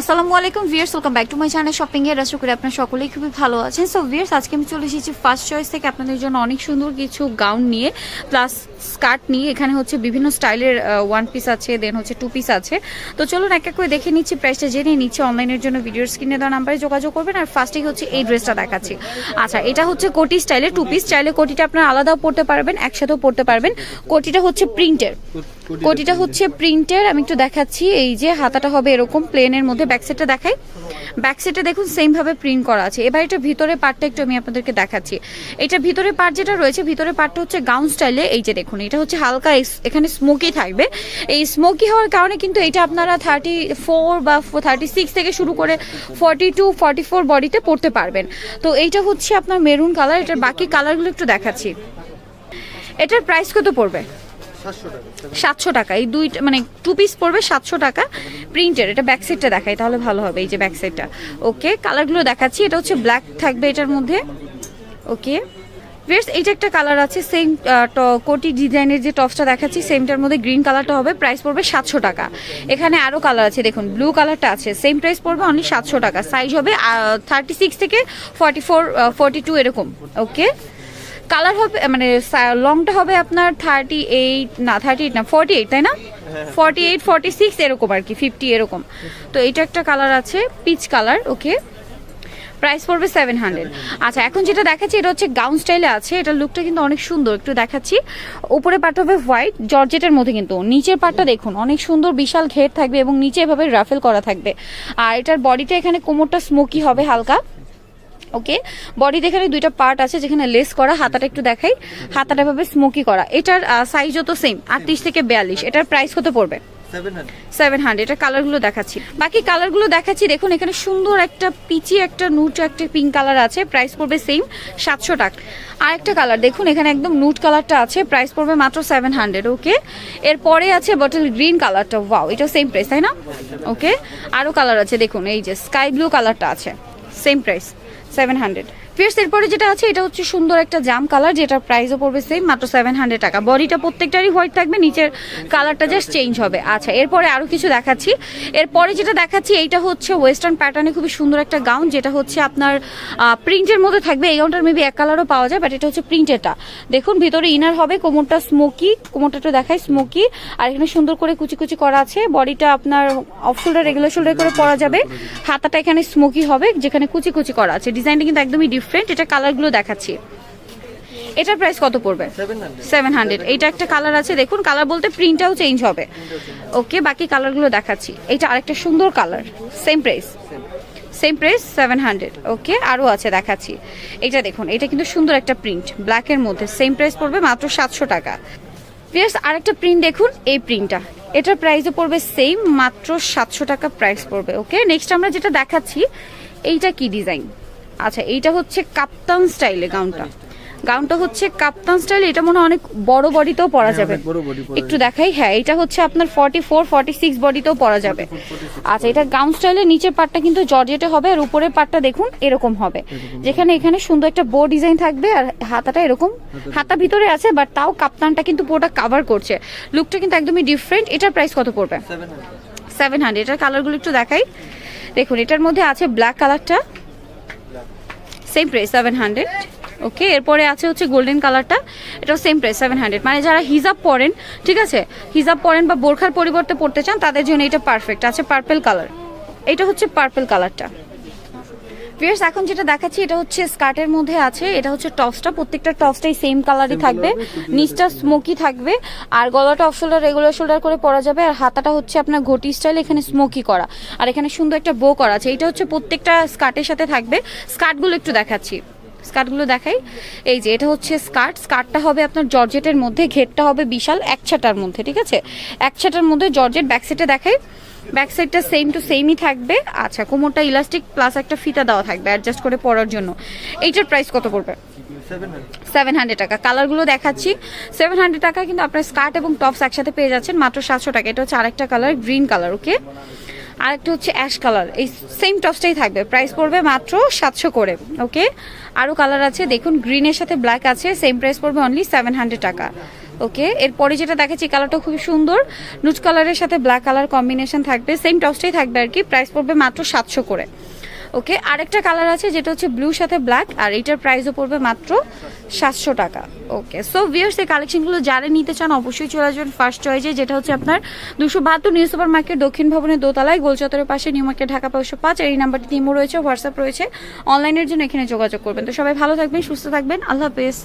আসসালামু আলাইকুম viewers welcome back to my channel shopping এর। আশা করি আপনারা সকলেই খুবই ভালো আছেন। সো ভিয়ার্স আজকে আমি চলে এসেছি ফার্স্ট চয়েস থেকে আপনাদের জন্য অনেক সুন্দর কিছু গাউন নিয়ে প্লাস স্কার্ট নিয়ে। এখানে হচ্ছে বিভিন্ন স্টাইলের ওয়ান পিস আছে দেন হচ্ছে টু পিস আছে। তো চলুন এক এক করে দেখে নিচ্ছি প্রাইসটা জেনে নিচ্ছি। অনলাইনের জন্য ভিডিওর স্ক্রিনে দেওয়া নাম্বারে যোগাযোগ করবেন। আর ফার্স্টেই হচ্ছে এই ড্রেসটা দেখাচ্ছি। আচ্ছা এটা হচ্ছে কোটি স্টাইলের টু পিস চাইলে কোটিটা আপনারা আলাদাও পড়তে পারবেন, একসাথেও পড়তে পারবেন। কোটিটা হচ্ছে প্রিন্টের কোটিটা হচ্ছে প্রিন্টের আমি একটু দেখাচ্ছি এই যে হাতাটা হবে এরকম প্লেনের মধ্যে ব্যাক সাইডটা দেখাই। ব্যাক সাইডে দেখুন সেম ভাবে প্রিন্ট করা আছে। এবার এটা ভিতরে পার্টটা একটু আমি আপনাদেরকে দেখাচ্ছি। এটা ভিতরে পার্ট যেটা রয়েছে ভিতরে পার্টটা হচ্ছে গাউন স্টাইলে এই যে দেখুন এটা হচ্ছে হালকা এখানে স্মোকি থাকবে। এই স্মোকি হওয়ার কারণে কিন্তু এটা আপনারা থার্টি ফোর বা থার্টি সিক্স থেকে শুরু করে ফর্টি টু ফর্টি ফোর বডিতে পড়তে পারবেন। তো এইটা হচ্ছে আপনার মেরুন কালার এটার বাকি কালারগুলো একটু দেখাচ্ছি। এটার প্রাইস কত পড়বে? সাতশো টাকা। এই দুইটা মানে টু পিস পড়বে সাতশো টাকা। প্রিন্টের এটা ব্যাক সাইডটা দেখাই, তাহলে ভালো হবে এই যে ব্যাক সাইডটা ওকে কালারগুলো দেখাচ্ছি, এটা হচ্ছে ব্ল্যাক থাকবে এটার মধ্যে। ওকে বেশ এইটা একটা কালার আছে সেম কোটি ডিজাইনের যে টপসটা দেখাচ্ছি সেমটার মধ্যে গ্রিন কালারটা হবে প্রাইস পড়বে সাতশো টাকা। এখানে আরও কালার আছে, দেখুন ব্লু কালারটা আছে সেম প্রাইস পড়বে অনলি সাতশো টাকা। সাইজ হবে থার্টি সিক্স থেকে ফর্টি ফোর ফর্টি টু এরকম। ওকে কালার হবে মানে লংটা হবে আপনার থার্টি এইট না থার্টি এইট না ফর্টি এইট তাই না? ফর্টি এইট ফর্টি সিক্স এরকম আর কি ফিফটি এরকম। তো এইটা একটা কালার আছে পিচ কালার ওকে প্রাইস পড়বে সেভেন হান্ড্রেড আচ্ছা এখন যেটা দেখাচ্ছি এটা হচ্ছে গাউন স্টাইলে আছে এটা লুকটা কিন্তু অনেক সুন্দর একটু দেখাচ্ছি। উপরে পার্ট হবে হোয়াইট জর্জেটের মধ্যে কিন্তু। নিচের পার্টটা দেখুন অনেক সুন্দর বিশাল ঘের থাকবে এবং নিচে এভাবে রাফেল করা থাকবে। আর এটার বডিটা এখানে কোমরটা স্মোকি হবে হালকা। ওকে বডিতে এখানে দুইটা পার্ট আছে যেখানে লেস করা হাতাটা একটু দেখাই। হাতাটা ভাবে স্মোকি করা। এটার সাইজও তো সেম আটত্রিশ থেকে বিয়াল্লিশ। এটার প্রাইস কত পড়বে? সেভেন হান্ড্রেড এটা কালারগুলো দেখাচ্ছি। বাকি কালারগুলো দেখাচ্ছি দেখুন এখানে সুন্দর একটা পিচি একটা নুট একটা পিঙ্ক কালার আছে প্রাইস পড়বে সেম সাতশো টাকা। আর একটা কালার দেখুন এখানে একদম নুট কালারটা আছে প্রাইস পড়বে মাত্র সেভেন হান্ড্রেড ওকে এরপরে আছে বটল গ্রিন কালারটা ওয়াও এটা সেম প্রাইস তাই না? ওকে আরও কালার আছে দেখুন এই যে স্কাই ব্লু কালারটা আছে সেম প্রাইস সেভেন হান্ড্রেড ফিরস এরপরে যেটা আছে, এটা হচ্ছে সুন্দর একটা জাম কালার যেটার প্রাইসও পড়বে সেম মাত্র সেভেন হান্ড্রেড টাকা। বডিটা প্রত্যেকটারই হোয়াইট থাকবে, নিচের কালারটা জাস্ট চেঞ্জ হবে। আচ্ছা এরপরে আরও কিছু দেখাচ্ছি। এরপরে যেটা দেখাচ্ছি, এইটা হচ্ছে ওয়েস্টার্ন প্যাটার্নে খুবই সুন্দর একটা গাউন যেটা হচ্ছে আপনার প্রিন্টের মধ্যে থাকবে। এই গাউনটার মেবি এক কালারও পাওয়া যায় বাট এটা হচ্ছে প্রিন্টেরটা দেখুন, ভিতরে ইনার হবে, কোমরটা স্মোকি কোমরটা একটু দেখায় স্মোকি আর এখানে সুন্দর করে কুচি কুচি করা আছে। বডিটা আপনার অফ শোল্ডার রেগুলার শোল্ডার করে পরা যাবে। হাতাটা এখানে স্মোকি হবে, যেখানে কুচি কুচি করা আছে। ডিজাইনটা কিন্তু একদমই ডিফারেন্ট এটা কালারগুলো দেখাচ্ছি। এটার প্রাইস কত পড়বে? সেভেন হান্ড্রেড এইটা একটা কালার আছে, দেখুন কালার বলতে প্রিন্টটাও চেঞ্জ হবে। ওকে বাকি কালারগুলো দেখাচ্ছি। এইটা আরেকটা সুন্দর colour same price same price seven hundred okay আরও আছে, দেখাচ্ছি। এটা দেখুন এটা কিন্তু সুন্দর একটা প্রিন্ট ব্ল্যাকের মধ্যে। সেম প্রাইস পড়বে মাত্র সাতশো টাকা। প্লিয়ার্স আরেকটা প্রিন্ট দেখুন, এই প্রিন্টটা এটার প্রাইসও পড়বে সেম মাত্র সাতশো টাকা প্রাইস পড়বে। ওকে নেক্সট আমরা যেটা দেখাচ্ছি, এইটা কি ডিজাইন আচ্ছা এইটা হচ্ছে কাপ্তান স্টাইলে গাউনটা। গাউনটা হচ্ছে কাপ্তান স্টাইল এটা মনে হয় অনেক বড় বডিতেও পরা যাবে। body পরা একটু দেখাই হ্যাঁ এটা হচ্ছে আপনার ফর্টি ফোর ফর্টি সিক্স বডিতেও পরা যাবে। আচ্ছা এটা গাউন স্টাইলের নিচের পার্টটা কিন্তু জর্জেটে হবে আর উপরের পার্টটা দেখুন এরকম হবে। যেখানে এখানে সুন্দর একটা বো ডিজাইন থাকবে আর হাতাটা এরকম। হাতা ভিতরে আছে বাট তাও কাপ্তানটা কিন্তু পুরোটা কাভার করছে। লুকটা কিন্তু একদমই ডিফারেন্ট এটার প্রাইস কত পড়বে? সেভেন হান্ড্রেড এটার কালারগুলো একটু দেখাই। দেখুন এটার মধ্যে আছে ব্ল্যাক কালারটা same price seven hundred okay এরপরে আছে হচ্ছে গোল্ডেন কালারটা এটাও সেম প্রাইস সেভেন হান্ড্রেড মানে যারা হিজাব পরেন, ঠিক আছে? হিজাব পরেন বা বোরখার পরিবর্তে পড়তে চান, তাদের জন্য এটা পারফেক্ট আছে পার্পেল কালার এটা হচ্ছে পার্পেল কালারটা ভিউয়ার্স এখন যেটা দেখাচ্ছি এটা হচ্ছে স্কার্টের মধ্যে আছে। এটা হচ্ছে টপসটা প্রত্যেকটা টপসটাই সেম কালারই থাকবে। নিচটা স্মোকি থাকবে। আর গলাটা অফ শোল্ডার রেগুলার শোল্ডার করে পরা যাবে। আর হাতাটা হচ্ছে আপনার ঘটি স্টাইল এখানে স্মোকি করা। আর এখানে সুন্দর একটা বো করা আছে। এটা হচ্ছে প্রত্যেকটা স্কার্টের সাথে থাকবে। স্কার্টগুলো একটু দেখাচ্ছি। স্কার্টগুলো দেখাই। এই যে এটা হচ্ছে স্কার্ট স্কার্টটা হবে আপনার জর্জেটের মধ্যে ঘেরটা হবে বিশাল এক ছাটার মধ্যে ঠিক আছে? এক ছাটার মধ্যে জর্জেট ব্যাক সাইডে দেখাই। ব্যাক সাইডটা সেম টু সেমই থাকবে। আচ্ছা কোমরটা ইলাস্টিক প্লাস একটা ফিতা দেওয়া থাকবে অ্যাডজাস্ট করে পরার জন্য। এইটার প্রাইস কত পড়বে? সেভেন হান্ড্রেড টাকা। কালারগুলো দেখাচ্ছি। সেভেন হান্ড্রেড টাকা কিন্তু আপনার স্কার্ট এবং টপস একসাথে পেয়ে যাচ্ছেন, মাত্র সাতশো টাকা। এটা হচ্ছে আরেকটা কালার গ্রিন কালার ওকে আরেকটা হচ্ছে অ্যাশ কালার এই সেম টপসটাই থাকবে। প্রাইস পড়বে মাত্র সাতশো করে ওকে আরও কালার আছে। দেখুন গ্রিনের সাথে ব্ল্যাক আছে সেম প্রাইস পড়বে অনলি সেভেন হান্ড্রেড টাকা। ওকে, এরপরে যেটা দেখাচ্ছি কালারটা খুবই সুন্দর। নুজ কালারের সাথে ব্ল্যাক কালার কম্বিনেশন থাকবে সেম টসটাই থাকবে আর কি প্রাইস পড়বে মাত্র সাতশো করে। ওকে, আরেকটা কালার আছে, যেটা হচ্ছে ব্লুর সাথে ব্ল্যাক আর এটার প্রাইসও পড়বে মাত্র সাতশো টাকা। ওকে সো ভিয়ার্স এই কালেকশনগুলো যারা নিতে চান, অবশ্যই চলে আসবেন ফার্স্ট চয়েসে যেটা হচ্ছে আপনার দুশো বাহাত্তর নিউ সুপার মার্কেট দক্ষিণ ভবনের দোতলায় গোলচত্বরের পাশে, নিউ মার্কেট, ঢাকা পাঁচশো পাঁচ এই নাম্বারটি ইমো রয়েছে, হোয়াটসঅ্যাপ রয়েছে। অনলাইনের জন্য এখানে যোগাযোগ করবেন। তো সবাই ভালো থাকবেন, সুস্থ থাকবেন, আল্লাহ হাফেজ।